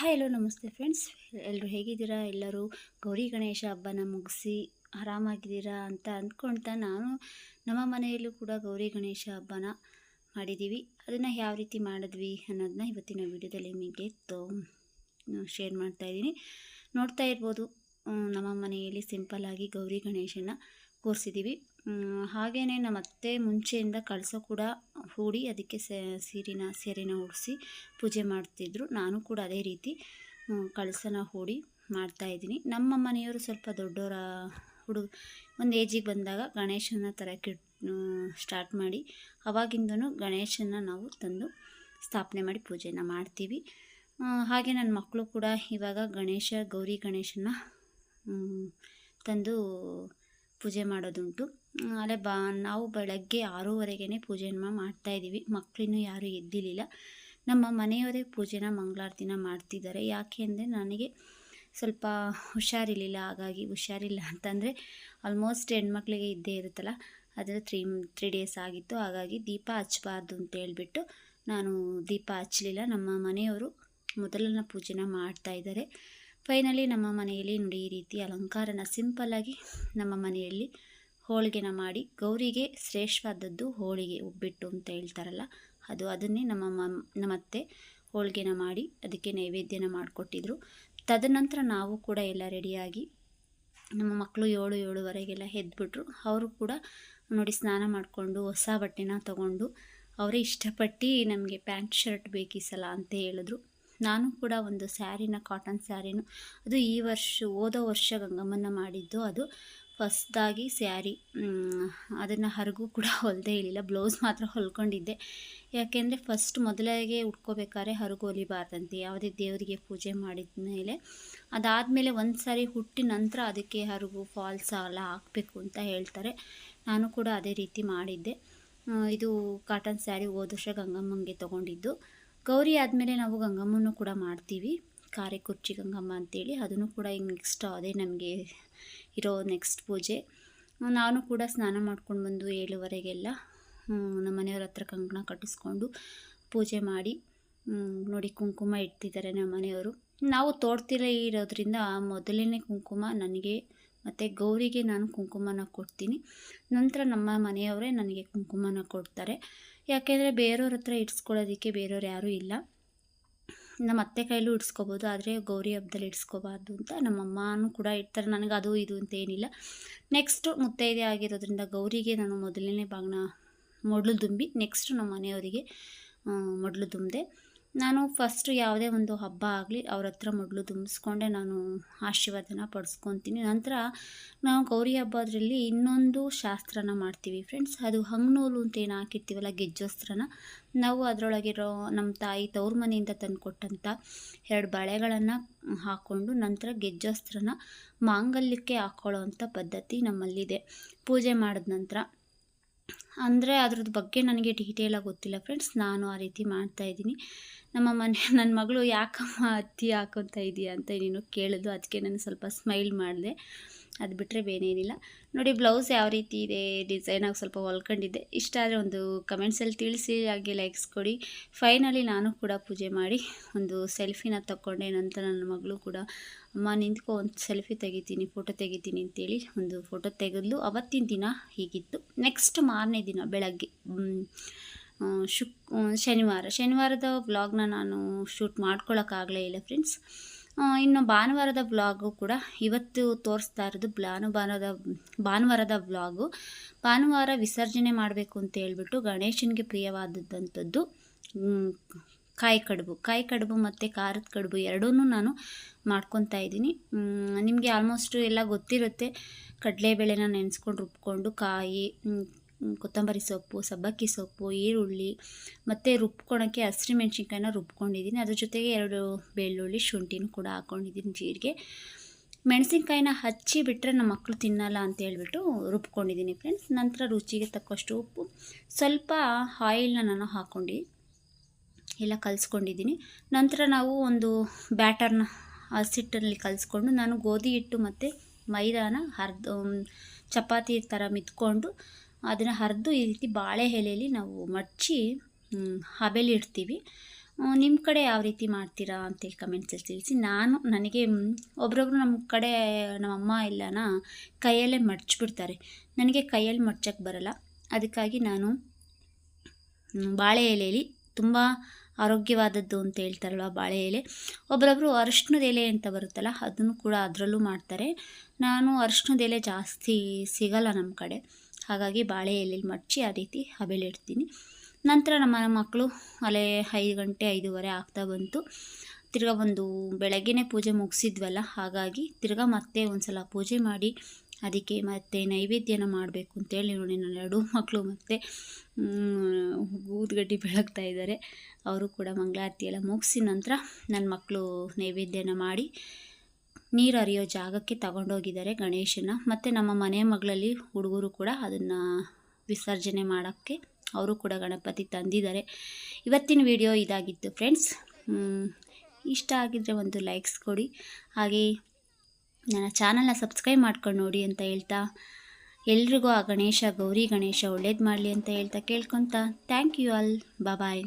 Hi hello ನಮಸ್ತೆ friends ಎಲ್ಲರೂ ಹೇಗಿದ್ದೀರಾ? ಎಲ್ಲರೂ ಗೌರಿ ಗಣೇಶ ಹಬ್ಬನ ಮುಗಿಸಿ ಆರಾಮಾಗಿದ್ದೀರಾ ಅಂತ ಅಂದ್ಕೊಳ್ತಾ ನಾನು ನಮ್ಮ ಮನೆಯಲ್ಲೂ ಕೂಡ ಗೌರಿ ಗಣೇಶ ಹಬ್ಬನ ಮಾಡಿದ್ದೀವಿ. ಅದನ್ನು ಯಾವ ರೀತಿ ಮಾಡಿದ್ವಿ ಅನ್ನೋದನ್ನ ಇವತ್ತಿನ ವಿಡಿಯೋದಲ್ಲಿ ನಿಮಗೆ ತೋ ಶೇರ್ ಮಾಡ್ತಾಯಿದ್ದೀನಿ ನೋಡ್ತಾ ಇರ್ಬೋದು ನಮ್ಮ ಮನೆಯಲ್ಲಿ ಸಿಂಪಲ್ಲಾಗಿ ಗೌರಿ ಗಣೇಶನ ಕೂರಿಸಿದ್ದೀವಿ. ಹಾಗೆಯೇ ನಮ್ಮ ಅತ್ತೆ ಮುಂಚೆಯಿಂದ ಕಳಿಸೋ ಕೂಡ ಹೂಡಿ ಅದಕ್ಕೆ ಸೀರಿನ, ಸೀರೆನ ಉಡಿಸಿ ಪೂಜೆ ಮಾಡ್ತಿದ್ರು. ನಾನು ಕೂಡ ಅದೇ ರೀತಿ ಕಳಸನ ಹೂಡಿ ಮಾಡ್ತಾಯಿದ್ದೀನಿ ನಮ್ಮ ಮನೆಯವರು ಸ್ವಲ್ಪ ದೊಡ್ಡವರ ಹುಡುಗ, ಒಂದು ಏಜಿಗೆ ಬಂದಾಗ ಗಣೇಶನ ತರಕ್ಕೆ ಸ್ಟಾರ್ಟ್ ಮಾಡಿ, ಅವಾಗಿಂದನೂ ಗಣೇಶನ ನಾವು ತಂದು ಸ್ಥಾಪನೆ ಮಾಡಿ ಪೂಜೆನ ಮಾಡ್ತೀವಿ. ಹಾಗೆ ನನ್ನ ಮಕ್ಕಳು ಕೂಡ ಇವಾಗ ಗಣೇಶ, ಗೌರಿ ಗಣೇಶನ ತಂದು ಪೂಜೆ ಮಾಡೋದುಂಟು. ಅಲ್ಲೇ ಬಾ, ನಾವು ಬೆಳಗ್ಗೆ ಆರೂವರೆಗೆ ಪೂಜೆನ ಮಾಡ್ತಾಯಿದ್ದೀವಿ ಮಕ್ಕಳಿನ್ನೂ ಯಾರೂ ಎದ್ದಿರಲಿಲ್ಲ ನಮ್ಮ ಮನೆಯವರೇ ಪೂಜೆನ ಮಂಗಳಾರತಿನ ಮಾಡ್ತಿದ್ದಾರೆ. ಯಾಕೆ ಅಂದರೆ ನನಗೆ ಸ್ವಲ್ಪ ಹುಷಾರಿರಲಿಲ್ಲ. ಹಾಗಾಗಿ ಹುಷಾರಿಲ್ಲ ಅಂತಂದರೆ ಆಲ್ಮೋಸ್ಟ್ ಹೆಣ್ಮಕ್ಳಿಗೆ ಇದ್ದೇ ಇರುತ್ತಲ್ಲ, ಅದರ ತ್ರೀ ತ್ರೀ ಡೇಸ್ ಆಗಿತ್ತು. ಹಾಗಾಗಿ ದೀಪ ಹಚ್ಚಬಾರ್ದು ಅಂತ ಹೇಳ್ಬಿಟ್ಟು ನಾನು ದೀಪ ಹಚ್ಚಲಿಲ್ಲ ನಮ್ಮ ಮನೆಯವರು ಮೊದಲನ ಪೂಜೆನ ಮಾಡ್ತಾ ಇದ್ದಾರೆ. ಫೈನಲಿ ನಮ್ಮ ಮನೆಯಲ್ಲಿ ನೋಡಿ ಈ ರೀತಿ ಅಲಂಕಾರನ ಸಿಂಪಲ್ಲಾಗಿ ನಮ್ಮ ಮನೆಯಲ್ಲಿ ಹೋಳಿಗೆನ ಮಾಡಿ ಗೌರಿಗೆ ಶ್ರೇಷ್ಠವಾದದ್ದು ಹೋಳಿಗೆ ಉಬ್ಬಿಟ್ಟು ಅಂತ ಹೇಳ್ತಾರಲ್ಲ, ಅದು ಅದನ್ನೇ ನಮ್ಮ ನಮ್ಮತ್ತೆ ಹೋಳಿಗೆನ ಮಾಡಿ ಅದಕ್ಕೆ ನೈವೇದ್ಯನ ಮಾಡಿಕೊಟ್ಟಿದ್ರು. ತದನಂತರ ನಾವು ಕೂಡ ಎಲ್ಲ ರೆಡಿಯಾಗಿ ನಮ್ಮ ಮಕ್ಕಳು ಏಳು ಏಳುವರೆಗೆಲ್ಲ ಎದ್ಬಿಟ್ರು ಅವರು ಕೂಡ ನೋಡಿ ಸ್ನಾನ ಮಾಡಿಕೊಂಡು ಹೊಸ ಬಟ್ಟೆನ ತಗೊಂಡು ಅವರೇ ಇಷ್ಟಪಟ್ಟು ನಮಗೆ ಪ್ಯಾಂಟ್ ಶರ್ಟ್ ಬೇಕಿಸಲ್ಲ ಸಲ ಅಂತ ಹೇಳಿದ್ರು. ನಾನು ಕೂಡ ಒಂದು ಸ್ಯಾರಿನ, ಕಾಟನ್ ಸ್ಯಾರಿನು, ಅದು ಈ ವರ್ಷ ಹೋದ ವರ್ಷ ಗಂಗಮ್ಮನ ಮಾಡಿದ್ದು. ಅದು ಫಸ್ಟ್ದಾಗಿ ಸ್ಯಾರಿ ಅದನ್ನು ಹರಗೂ ಕೂಡ ಹೊಲದೇ ಇರಲಿಲ್ಲ. ಬ್ಲೌಸ್ ಮಾತ್ರ ಹೊಲ್ಕೊಂಡಿದ್ದೆ. ಯಾಕೆಂದರೆ ಫಸ್ಟ್ ಮೊದಲಾಗೆ ಉಟ್ಕೋಬೇಕಾದ್ರೆ ಹರಗು ಹೊಲಿಬಾರ್ದಂತೆ. ಯಾವುದೇ ದೇವರಿಗೆ ಪೂಜೆ ಮಾಡಿದ ಮೇಲೆ ಅದಾದಮೇಲೆ ಒಂದು ಸಾರಿ ಹುಟ್ಟಿ ನಂತರ ಅದಕ್ಕೆ ಹರಗು ಫಾಲ್ಸ್ ಎಲ್ಲ ಹಾಕಬೇಕು ಅಂತ ಹೇಳ್ತಾರೆ. ನಾನು ಕೂಡ ಅದೇ ರೀತಿ ಮಾಡಿದ್ದೆ. ಇದು ಕಾಟನ್ ಸ್ಯಾರಿ ಹೋದ ವರ್ಷ ಗಂಗಮ್ಮಂಗೆ ತೊಗೊಂಡಿದ್ದು. ಗೌರಿ ಆದಮೇಲೆ ನಾವು ಗಂಗಮ್ಮನೂ ಕೂಡ ಮಾಡ್ತೀವಿ. ಕಾರೆ ಕುರ್ಚಿ ಗಂಗಮ್ಮ ಅಂತೇಳಿ ಅದನ್ನು ಕೂಡ ಈಗ ನೆಕ್ಸ್ಟ್ ಅದೇ ನಮಗೆ ಇರೋ ನೆಕ್ಸ್ಟ್ ಪೂಜೆ. ನಾನು ಕೂಡ ಸ್ನಾನ ಮಾಡ್ಕೊಂಡು ಬಂದು ಏಳುವರೆಗೆಲ್ಲ ನಮ್ಮ ಮನೆಯವ್ರ ಹತ್ರ ಕಂಕಣ ಕಟ್ಟಿಸ್ಕೊಂಡು ಪೂಜೆ ಮಾಡಿ ನೋಡಿ ಕುಂಕುಮ ಇಡ್ತಿದ್ದಾರೆ ನಮ್ಮ ಮನೆಯವರು. ನಾವು ತೋಡ್ತಿರ ಇರೋದ್ರಿಂದ ಮೊದಲನೇ ಕುಂಕುಮ ನನಗೆ ಮತ್ತು ಗೌರಿಗೆ ನಾನು ಕುಂಕುಮನ ಕೊಡ್ತೀನಿ. ನಂತರ ನಮ್ಮ ಮನೆಯವರೇ ನನಗೆ ಕುಂಕುಮನ ಕೊಡ್ತಾರೆ. ಯಾಕೆಂದರೆ ಬೇರೆಯವ್ರ ಹತ್ರ ಇಡ್ಸ್ಕೊಳ್ಳೋದಕ್ಕೆ ಬೇರೆಯವ್ರು ಯಾರೂ ಇಲ್ಲ. ನಮ್ಮ ಅತ್ತೆ ಕೈಲೂ ಇಡ್ಸ್ಕೋಬೋದು, ಆದರೆ ಗೌರಿ ಹಬ್ಬದಲ್ಲಿ ಇಡ್ಸ್ಕೋಬಾರ್ದು ಅಂತ ನಮ್ಮಮ್ಮನೂ ಕೂಡ ಇಡ್ತಾರೆ. ನನಗೆ ಅದು ಇದು ಅಂತ ಏನಿಲ್ಲ. ನೆಕ್ಸ್ಟು ಮುತ್ತೈದೆ ಆಗಿರೋದ್ರಿಂದ ಗೌರಿಗೆ ನಾನು ಮೊದಲನೇ ಭಾಗನ ಮೊದಲು ತುಂಬಿ ನೆಕ್ಸ್ಟು ನಮ್ಮ ಮನೆಯವರಿಗೆ ಮೊದಲು ದುಂಬಿದೆ. ನಾನು ಫಸ್ಟು ಯಾವುದೇ ಒಂದು ಹಬ್ಬ ಆಗಲಿ ಅವ್ರ ಹತ್ರ ಮೊದಲು ತುಂಬಿಸ್ಕೊಂಡೆ ನಾನು ಆಶೀರ್ವಾದನ ಪಡಿಸ್ಕೊತೀನಿ. ನಂತರ ನಾವು ಗೌರಿ ಹಬ್ಬದ್ರಲ್ಲಿ ಇನ್ನೊಂದು ಶಾಸ್ತ್ರನ ಮಾಡ್ತೀವಿ ಫ್ರೆಂಡ್ಸ್ ಅದು ಹಂಗ್ನೂಲು ಅಂತ ಏನು ಹಾಕಿರ್ತೀವಲ್ಲ, ಗೆಜ್ಜೋಸ್ತ್ರನ. ನಾವು ಅದರೊಳಗಿರೋ ನಮ್ಮ ತಾಯಿ ತವ್ರ ಮನೆಯಿಂದ ತಂದುಕೊಟ್ಟಂಥ ಎರಡು ಬಳೆಗಳನ್ನು ಹಾಕ್ಕೊಂಡು ನಂತರ ಗೆಜ್ಜೋಸ್ತ್ರನ ಮಾಂಗಲ್ಯಕ್ಕೆ ಹಾಕ್ಕೊಳ್ಳೋ ಅಂಥ ಪದ್ಧತಿ ನಮ್ಮಲ್ಲಿದೆ. ಪೂಜೆ ಮಾಡಿದ ನಂತರ. ಅಂದರೆ ಅದ್ರದ್ದು ಬಗ್ಗೆ ನನಗೆ ಡೀಟೇಲಾಗಿ ಗೊತ್ತಿಲ್ಲ ಫ್ರೆಂಡ್ಸ್ ನಾನು ಆ ರೀತಿ ಮಾಡ್ತಾಯಿದ್ದೀನಿ ನಮ್ಮ ಮನೆ ನನ್ನ ಮಗಳು ಯಾಕಮ್ಮ ಹತ್ತಿ ಹಾಕೊತ ಇದೆಯಾ ಅಂತ ನೀನು ಕೇಳಿದ್ದು ಅದಕ್ಕೆ ನಾನು ಸ್ವಲ್ಪ ಸ್ಮೈಲ್ ಮಾಡಿದೆ. ಅದು ಬಿಟ್ಟರೆ ಬೇನೇನಿಲ್ಲ. ನೋಡಿ ಬ್ಲೌಸ್ ಯಾವ ರೀತಿ ಇದೆ ಡಿಸೈನಾಗಿ ಸ್ವಲ್ಪ ಹೊಲ್ಕೊಂಡಿದ್ದೆ. ಇಷ್ಟ ಆದರೆ ಒಂದು ಕಮೆಂಟ್ಸಲ್ಲಿ ತಿಳಿಸಿ, ಹಾಗೆ ಲೈಕ್ಸ್ ಕೊಡಿ. ಫೈನಲಿ ನಾನು ಕೂಡ ಪೂಜೆ ಮಾಡಿ ಒಂದು ಸೆಲ್ಫಿನ ತಗೊಂಡೆ ನಂತರ ನನ್ನ ಮಗಳು ಕೂಡ, ಅಮ್ಮ ನಿಂತ್ಕೊ, ಒಂದು ಸೆಲ್ಫಿ ತೆಗಿತೀನಿ ಫೋಟೋ ತೆಗಿತೀನಿ ಅಂತೇಳಿ ಒಂದು ಫೋಟೋ ತೆಗೆದ್ಲು. ಅವತ್ತಿನ ದಿನ ಹೀಗಿತ್ತು. ನೆಕ್ಸ್ಟ್ ಮಾರನೇ ದಿನ ಬೆಳಗ್ಗೆ ಶುಕ್ ಶನಿವಾರ. ಶನಿವಾರದ ವ್ಲಾಗ್ನ ನಾನು ಶೂಟ್ ಮಾಡ್ಕೊಳ್ಳೋಕ್ಕಾಗಲೇ ಇಲ್ಲ ಫ್ರೆಂಡ್ಸ್ ಇನ್ನು ಭಾನುವಾರದ ವ್ಲಾಗು ಕೂಡ ಇವತ್ತು ತೋರಿಸ್ತಾ ಇರೋದು ಭಾನುವಾರದ ಭಾನುವಾರದ ವ್ಲಾಗು ಭಾನುವಾರ ವಿಸರ್ಜನೆ ಮಾಡಬೇಕು ಅಂತ ಹೇಳ್ಬಿಟ್ಟು ಗಣೇಶನಿಗೆ ಪ್ರಿಯವಾದದ್ದಂಥದ್ದು ಕಾಯಿ ಕಡುಬು. ಕಾಯಿ ಕಡುಬು ಮತ್ತು ಖಾರದ ಕಡುಬು ಎರಡೂ ನಾನು ಮಾಡ್ಕೊತಾ ಇದ್ದೀನಿ. ನಿಮಗೆ ಆಲ್ಮೋಸ್ಟು ಎಲ್ಲ ಗೊತ್ತಿರುತ್ತೆ. ಕಡಲೆಬೇಳೆನ ನೆನೆಸ್ಕೊಂಡು ರುಬ್ಕೊಂಡು ಕಾಯಿ ಕೊತ್ತಂಬರಿ ಸೊಪ್ಪು, ಸಬ್ಬಕ್ಕಿ ಸೊಪ್ಪು, ಈರುಳ್ಳಿ, ಮತ್ತು ರುಬ್ಕೊಳಕ್ಕೆ ಹಸಿಮೆಣ್ಸಿನ್ಕಾಯಿನ ರುಬ್ಕೊಂಡಿದ್ದೀನಿ. ಅದ್ರ ಜೊತೆಗೆ ಎರಡು ಬೆಳ್ಳುಳ್ಳಿ ಶುಂಠಿನೂ ಕೂಡ ಹಾಕ್ಕೊಂಡಿದ್ದೀನಿ ಜೀರಿಗೆ. ಮೆಣಸಿನ್ಕಾಯಿನ ಹಚ್ಚಿ ಬಿಟ್ಟರೆ ನಮ್ಮ ಮಕ್ಕಳು ತಿನ್ನಲ್ಲ ಅಂತ ಹೇಳ್ಬಿಟ್ಟು ರುಬ್ಕೊಂಡಿದ್ದೀನಿ ಫ್ರೆಂಡ್ಸ್. ನಂತರ ರುಚಿಗೆ ತಕ್ಕಷ್ಟು ಉಪ್ಪು. ಸ್ವಲ್ಪ ಆಯಿಲ್ನ ನಾನು ಹಾಕ್ಕೊಂಡು ಎಲ್ಲ ಕಲಿಸ್ಕೊಂಡಿದ್ದೀನಿ. ನಂತರ ನಾವು ಒಂದು ಬ್ಯಾಟರ್ನ ಹಸಿಟ್ಟಲ್ಲಿ ಕಲಿಸ್ಕೊಂಡು ನಾನು ಗೋಧಿ ಹಿಟ್ಟು ಮತ್ತು ಮೈದಾನ ಹರಿದು ಚಪಾತಿ ಥರ ಮಿತ್ಕೊಂಡು ಅದನ್ನು ಹರಿದು ಈ ರೀತಿ ಬಾಳೆ ಎಲೆಯಲ್ಲಿ ನಾವು ಮಡಚಿ ಹಬೆಲಿಡ್ತೀವಿ. ನಿಮ್ಮ ಕಡೆ ಯಾವ ರೀತಿ ಮಾಡ್ತೀರಾ ಅಂತೇಳಿ ಕಮೆಂಟ್ಸಲ್ಲಿ ತಿಳಿಸಿ. ನಾನು, ನನಗೆ ಒಬ್ರೊಬ್ರು ನಮ್ಮ ಕಡೆ, ನಮ್ಮ ಅಮ್ಮ ಎಲ್ಲನ ಕೈಯಲ್ಲೇ ಮಡ್ಚಿಬಿಡ್ತಾರೆ. ನನಗೆ ಕೈಯಲ್ಲಿ ಮಡ್ಚಕ್ಕೆ ಬರಲ್ಲ. ಅದಕ್ಕಾಗಿ ನಾನು ಬಾಳೆ ಎಲೆಯಲ್ಲಿ ತುಂಬ ಆರೋಗ್ಯವಾದದ್ದು ಅಂತ ಹೇಳ್ತಾರಲ್ವ ಬಾಳೆ ಎಲೆ ಒಬ್ಬರೊಬ್ಬರು ಅರಿಶಿಣದ ಎಲೆ ಅಂತ ಬರುತ್ತಲ್ಲ, ಅದನ್ನು ಕೂಡ ಅದರಲ್ಲೂ ಮಾಡ್ತಾರೆ. ನಾನು ಅರಿಶಿಣದ ಎಲೆ ಜಾಸ್ತಿ ಸಿಗಲ್ಲ ನಮ್ಮ ಕಡೆ. ಹಾಗಾಗಿ ಬಾಳೆ ಎಲೆಯಲ್ಲಿ ಮಡಚಿ ಆ ರೀತಿ ಹಬೆಲಿಡ್ತೀನಿ ನಂತರ ನಮ್ಮ ಮಕ್ಕಳು ಅಲ್ಲೇ ಐದು ಗಂಟೆ ಐದೂವರೆ ಆಗ್ತಾ ಬಂತು. ತಿರ್ಗಾ ಒಂದು ಬೆಳಗ್ಗೆನೇ ಪೂಜೆ ಮುಗಿಸಿದ್ವಲ್ಲ, ಹಾಗಾಗಿ ತಿರ್ಗಾ ಮತ್ತೆ ಒಂದು ಸಲ ಪೂಜೆ ಮಾಡಿ ಅದಕ್ಕೆ ಮತ್ತೆ ನೈವೇದ್ಯನ ಮಾಡಬೇಕು ಅಂತೇಳಿ ನೋಡಿ, ನನ್ನ ಎರಡು ಮಕ್ಕಳು ಮತ್ತೆ ಊದ್ಗಡ್ಡಿ ಬೆಳಗ್ತಾ ಇದ್ದಾರೆ. ಅವರು ಕೂಡ ಮಂಗಳಾರತಿ ಎಲ್ಲ ಮುಗಿಸಿ ನಂತರ ನನ್ನ ಮಕ್ಕಳು ನೈವೇದ್ಯನ ಮಾಡಿ ನೀರು ಹರಿಯೋ ಜಾಗಕ್ಕೆ ತಗೊಂಡೋಗಿದ್ದಾರೆ ಗಣೇಶನ ಮತ್ತು ನಮ್ಮ ಮನೆ ಮಗಳಲ್ಲಿ ಹುಡುಗರು ಕೂಡ ಅದನ್ನು ವಿಸರ್ಜನೆ ಮಾಡೋಕ್ಕೆ ಅವರು ಕೂಡ ಗಣಪತಿ ತಂದಿದ್ದಾರೆ. ಇವತ್ತಿನ ವಿಡಿಯೋ ಇದಾಗಿತ್ತು ಫ್ರೆಂಡ್ಸ್. ಇಷ್ಟ ಆಗಿದ್ದರೆ ಒಂದು ಲೈಕ್ಸ್ ಕೊಡಿ. ಹಾಗೆ ನನ್ನ ಚಾನಲ್ನ ಸಬ್ಸ್ಕ್ರೈಬ್ ಮಾಡ್ಕೊಂಡು ನೋಡಿ ಅಂತ ಹೇಳ್ತಾ, ಎಲ್ರಿಗೂ ಆ ಗಣೇಶ ಗೌರಿ ಗಣೇಶ ಒಳ್ಳೇದು ಮಾಡಲಿ ಅಂತ ಹೇಳ್ತಾ ಕೇಳ್ಕೊತಾ. Thank you all. ಬಾಯ್